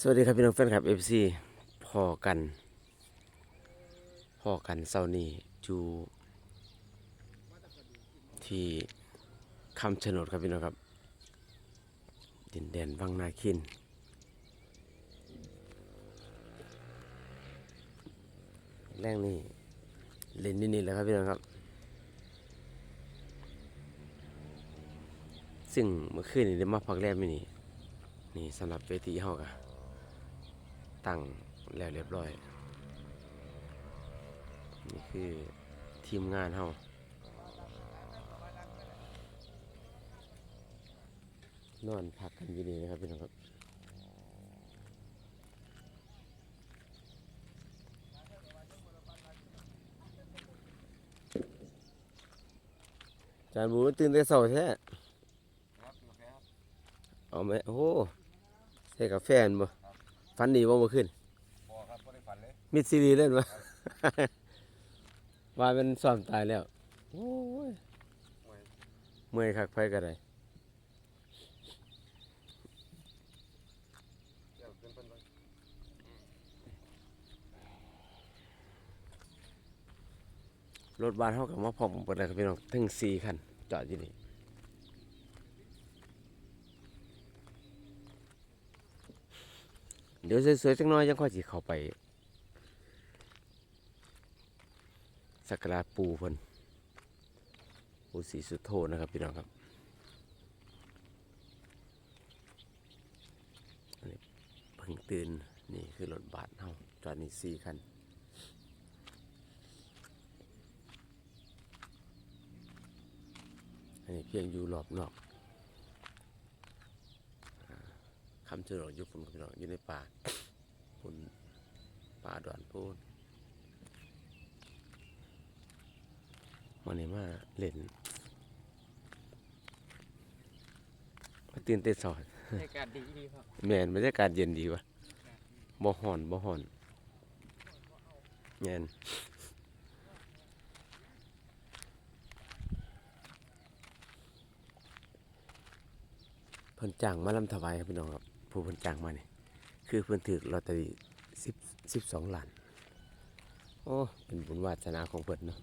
สวัสดีครับพี่น้องแฟนคลับเอฟซีพอกันพอกันเซาร์นี้อยู่ที่คำชะโนดครับพี่น้องครับ ดินแดนวังนาคินแรงนี่เล่นนี่นี่แหละครับพี่น้องครับ ซึ่งเมื่อคืนนี้ได้มาพักแรมไม่นี่นี่สำหรับเวทีเฮากะ ตั้งแล้วเรียบร้อย นี่คือทีมงานเฮานอนพักกันอยู่นี่นะครับพี่น้องครับจานบูตื่นแต่เช้าแท้เอาไหมโอ้โหใส่กาแฟนบ่ ฟันดีบ่เมื่อคืนบ่ครับบ่ได้ฝันเลยมิดซีรีส์เล่นบ่ว่าเป็นซ้อมตายแล้วโอ้ยมวยเมื่อยคักไปก็ได้เดี๋ยวขึ้นเพิ่นก่อนรถบ้านเฮาก็มาพร้อมกันแล้วครับพี่น้องถึง4คันจอดอยู่นี่ เดี๋ยวสวยๆจังน้อยจังค่อยสิเข้าไป สักการะปูเพิ่นปูศรีสุโธนะครับพี่น้องครับนี่เพิ่งตื่นนี่คือรถบัสเฮาจอดนี่สี่คันอันนี้เพียงอยู่รอบนอกอ่า คำเจริญอยู่พุ่นครับพี่น้องอยู่ในป่าพุ่นป่าดอนพูนวันนี้มาเล่นมาตื่นเต้นสอนบรรยากาศดีดีครับแมนบรรยากาศเย็นดีวะบ่ฮ้อนบ่ฮ้อนแมนเพิ่นจ้างมาลำถวายครับพี่น้องครับ ผู้พิ่นจ้างมานี่คือเพิ่นถือลอตเตอรี่สิบสิบสองล้าน โอ้ เป็นบุญวาสนาของเพิ่นเนาะ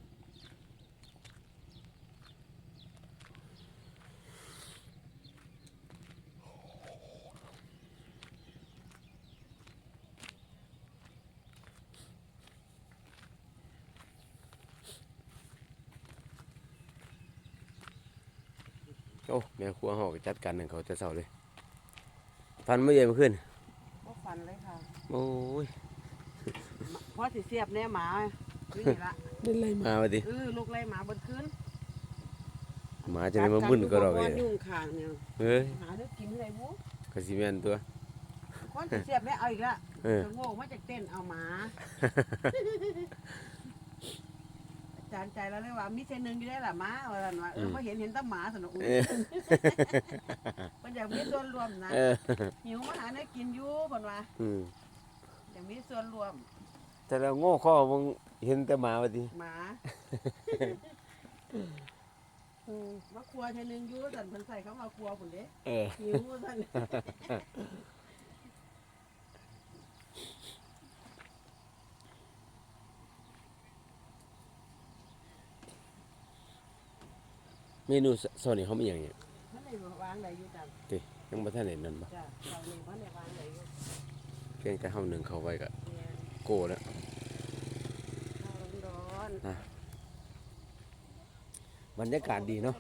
โอ้แม่ครัวเฮาก็จัดการหนึ่งเขาจะเศร้าเลย ฟันไม่เย็นมาขึ้นก็ฟันเลยค่ะโอ้ยเพราะสิเสียบแน่หมานี่ละเล่นไรมาวะดิเออลูกไล่หมาบนคืนหมาจะได้มาบึ้นก็ดอกเลเลยยุ่งขางเนี่ยเฮ้ยหาเรื่องกินอะไรบุกระสิแมนตัวคนสิเสียบแน่เอาอีกละเออจะโง่มาจากเต้นเอาหมาอา จารย์ใจแล้วเลยว่ามีเส้นหนึ่งอยู่ได้ละหมาว่าซั่นว่าเออพอเห็นเห็นแตั้หมาสนุกเออ มันอยากมีส่วนรวมนะเออหิวมาหาเนื้อกินอยู่คนว่าอืมอยากมีส่วนรวมแต่เราโง่ข้อมึงเห็นแต่หมาวะดิหมาอืมมาครัวเทนึงอยู่สันเพิ่นใส่เข้ามาครัวพุ่นเด้เออหิวสัน เมนูโซนนี้เขามีอย่างเนี้ยมันได้วางได้อยู่จังติยังบ่ทันเห็นนั่นบ่จ้ะเรานี่มันได้วางได้อยู่เพียงแต่เฮาหนึ่งเข้าไว้ก็เนี่ยโก้แล้วข้าวร้อนบรรยากาศดีเนาะ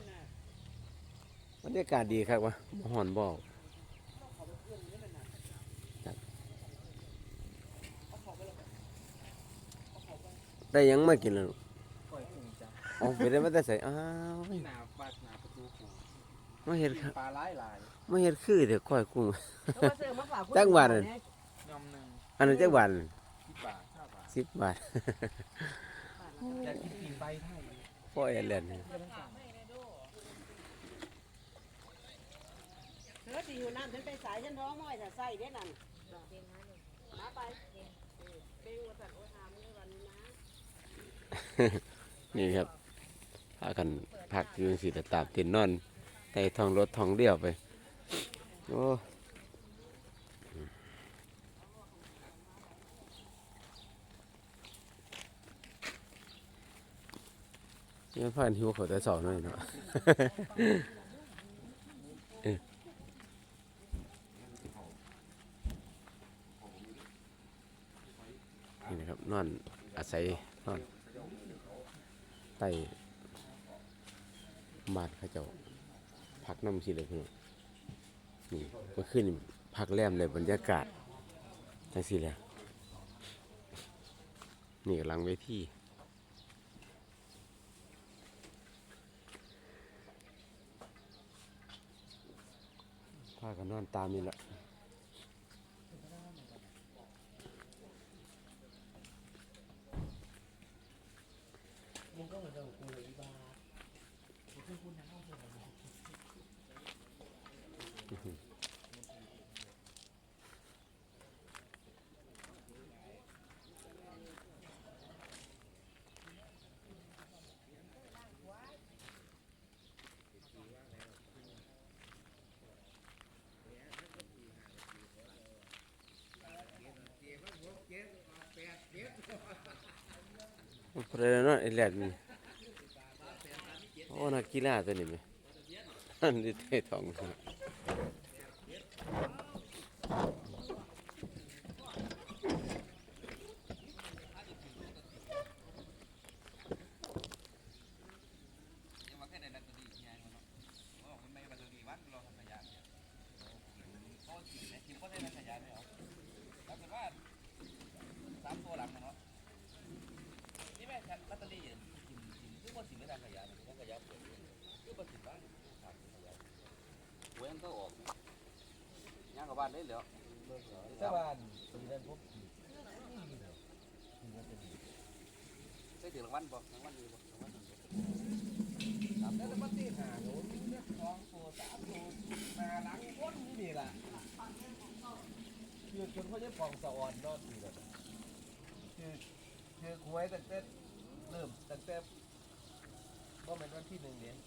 บรรยากาศดีครับวะบ่ฮ้อนบ่ครับได้หยังมากินแล้วลูกปล่อยกุ้งจ้ะ เอาไปได้มาแต่ใส่อ้าวหนาบาดหนาประตูปูมาเฮ็ดครับปลาหลายหลายมาเฮ็ดคือเดี๋ยวก้อยกุ้งๆแล้วมาซื้อมาฝากคุณจังหวัดอะเนี่ยยำหนึ่งอันนั้นจักบาทสิบบาท10บาทห้าบาทอยากกินปีนใบไทยพ่อแอนแลนด์นี่เธอสิอยู่น้ำฉันไปสายฉันท้องม้อยแต่ใส่ได้นั่นมาไปเป็นวัสันโอทามในวันนี้นะนี่ครับพากันพักยืนสิแต่ตาบตินนอนใต้ท้องรถท้องเดี่ยวไปโอ้ยังผ่านหิวขอแต่สอนหน่อยเนาะนี่นะครับนอนอาศัยนอนไต่ บ้านเขาเจ้าพักน้ำสิเลยพี่น้องนี่เมื่อคืนนี่พักแรมเลยบรรยากาศจังสิแหละนี่กำลังเวทีพากันนอนตามนี่แหละ เพราะนั้นไอ้แหลดนี่โอ้นักกีฬาตัวนี้ไหมอันนี้เท่ทองสามตัวหลังเนาะนี่แม่ลอตเตอรี่คือว่าสิ่งไม่ได้ขยายมันขยายเปิด คือว่าสิ่งบ้านหวยมันก็ออกย่างกับบ้านได้แล้วถ้าบ้านปีนั้นพบใช่ถึงรางวัลบ่รางวัลดีบ่รางวัลดีบ่แล้วมันตีหาโหนเนี่ยสองตัวสามตัวมาหลังพ้นนี่แหละคือคนเขาจะฟองสะออนนอนอยู่แบบคือคือหวยตั้งแต่เริ่มตั้งแต่บ่เป็นวันที่หนึ่งเดือน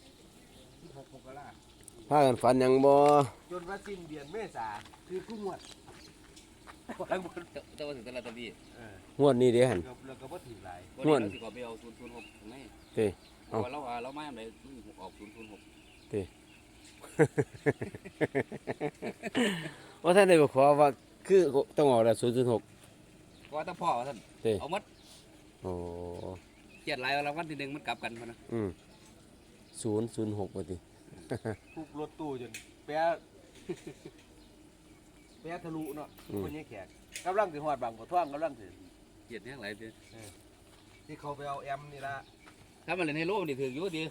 ที่หกมกราพากันฝันหยังบ่จนว่าสิ้นเดือนเมษาคือกู้งวดรางวัลแต่ว่าถึงแต่ลอตเตอรี่เอองวดนี้เด้หันแล้วก็แล้วก็บ่ถือหลายวันนี้เราสิขอไปเอาศูนย์ศูนย์หกตรงนี้เต้เพราะว่าเราเราไม่ทำอะไรออกศูนย์ศูนย์หกว่าท่านได้บอกขอว่าคือต้องออกละ0.6ก็ต้องพ่อท่านเต้เอามัดโอ้ เกียรติหลายรางวัลที่หนึ่งมันกลับกันพนะอืม 006บ่ติทุบรถตู้จนแปะแปะทะลุเนาะคนนี้แขกกำลังสิฮอดบางกว่าท่องกำลังสิเกียรติเนี่ยหลายเดือนที่เขาไปเอาแอมนี่ละถ้ามันเล่นในโลกนี่ถืออยู่ดี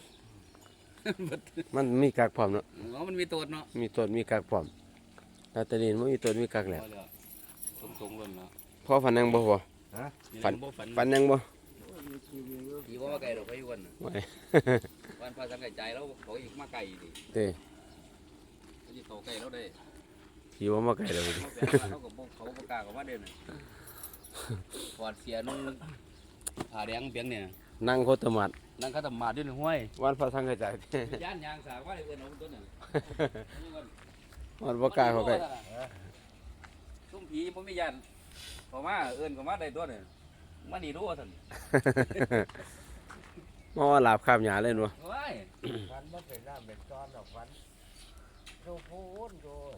มันมีกักพร้อมเนาะอ๋อมันมีตัวเนาะมีต้นมีกักพร้อมลอตเตอรี่มันมีต้นมีกักแหละตรงตรงๆเลยเนาะพ่อฝันหยังบ่พอฝันบ่ฝันฝันหยังบ่ผีว่ามาไกลดอกไปวันไว้ วันพาสังไก่ใจแล้วเขาอีกมาไกลดิเต้เขาจะโตไกลแล้วได้ผีว่ามาไกลแล้วบ่ติเขาแปลว่าเขากับเขาประกล้าศกับว่าเด่นถอดเสียนุ่งผ้าแดงเปียงเนี่ยนั่งโคตรมัดนั่งเขาทำมาด้วยในห้วยวันพระสังฆจายย่านยางสากว่าเอื้อนเอาต้นน่ะวันบ่กล้าเข้าใกล้ตุ้มผีผมไม่ยันเพราะว่าเอื้อนก็มาได้ตัวเนี่ยมานี่รู้ว่าท่าน มาว่าหลาบข้ามหยาเล่นบ่ว้ายฟันบ่เป็นน้ำเป็นก้อนดอกฟันโดโพนโดน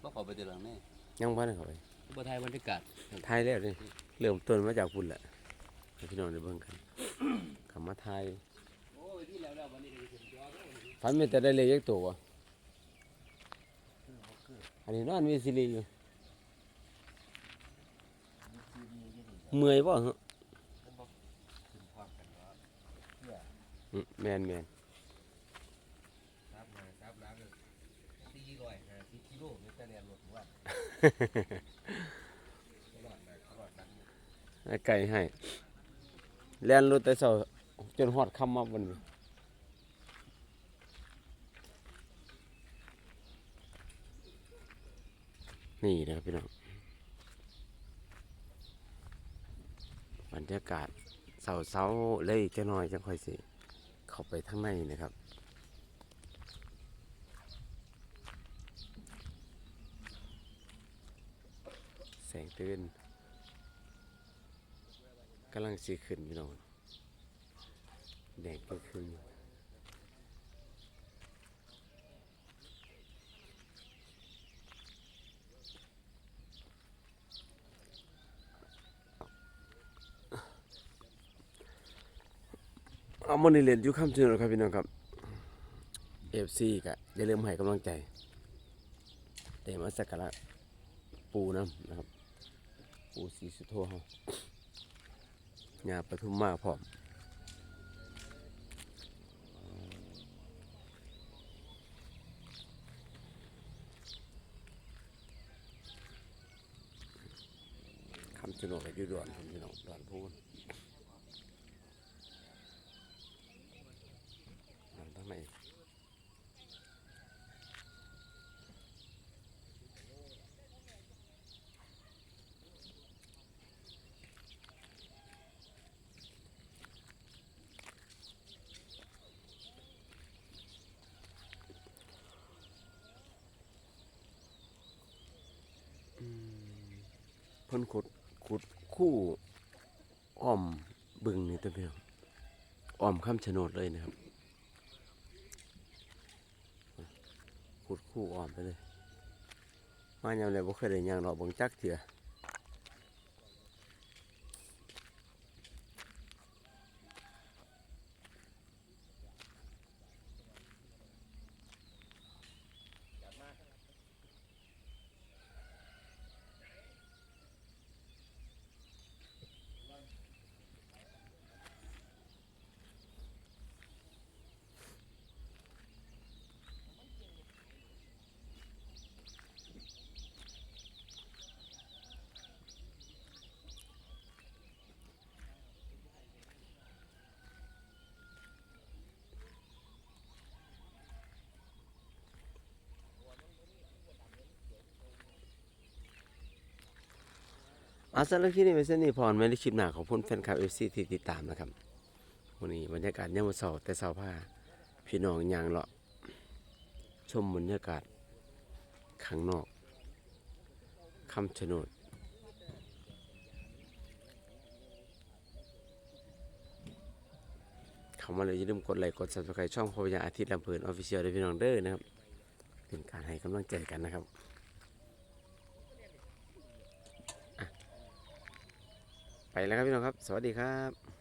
ก็ขอไปเตือนแน่ยังบ่ได้เข้าไปบ่ไทยบรรยากาศทายแล้วนี่เริ่มต้นมาจากพุ่นแหละให้พี่น้องได้เบิ่งกันคำมาทายโอ้ยที่แล้วแล้ววันนี้ก็ถึงจอแล้วฝันมีแต่ได้เลขยักตัวบ่อันนี้นอนมีซีรีส์อยู่เมื่อยบ่เหรอถึงความกันว่า อืม แม่นแม่นซับมาซับล้างเลยสี่ร้อยห้าสิบกิโลนี่แต่เรียนรถว่าตลอดเลยตลอดนั้นให้ไก่ให้แล่นรถแต่เช้าจนฮอดค่ำมาบนนี้นี่นะครับพี่น้องบรรยากาศเศร้าๆเลยจะน้อยจังค่อยสิ เข้าไปข้างในนะครับ แสงตื่นกำลังสีขึ้นพี่น้องแดงก็คือ เอามันนี่เรียนอยู่ข้ามชนครับพี่น้องครับเอฟซีก็อย่าลืมให้กำลังใจเดี๋ยวมาสักการะปูน้ำนะครับ ปูสีสุโธเฮาญาปทุมมาพร้อมคำชะโนดกับยูดอนคำชะโนดดอนพูน พิ่นขุดขุดคู่อ้อมบึงนี่ตัวเพียงอ้อมข้ามโนดเลยนะครับ ขุดคู่อ้อมไปเลย มาอย่างไรบ่เคยได้ย่างหรอกบังจักเถื่อ อาสำหรับที่นี่เป็นเส้นนี้พรไม่ได้คลิปหนาของพุ่นแฟนคลับเอฟซีที่ติดตามนะครับวันนี้บรรยากาศยามมื้อเช้าแต่เช้าผ้าพี่น้องยางเลาะชมบรรยากาศข้างนอกคำชะโนดเข้ามาเลยอย่าลืมกดไลค์กด subscribe ช่องพยาอาทิตย์ลำเพลินออฟฟิเชียลด้วยพี่น้องเด้อนะครับ เป็นการให้กำลังใจกันนะครับอะ ไปแล้วครับพี่น้องครับ สวัสดีครับ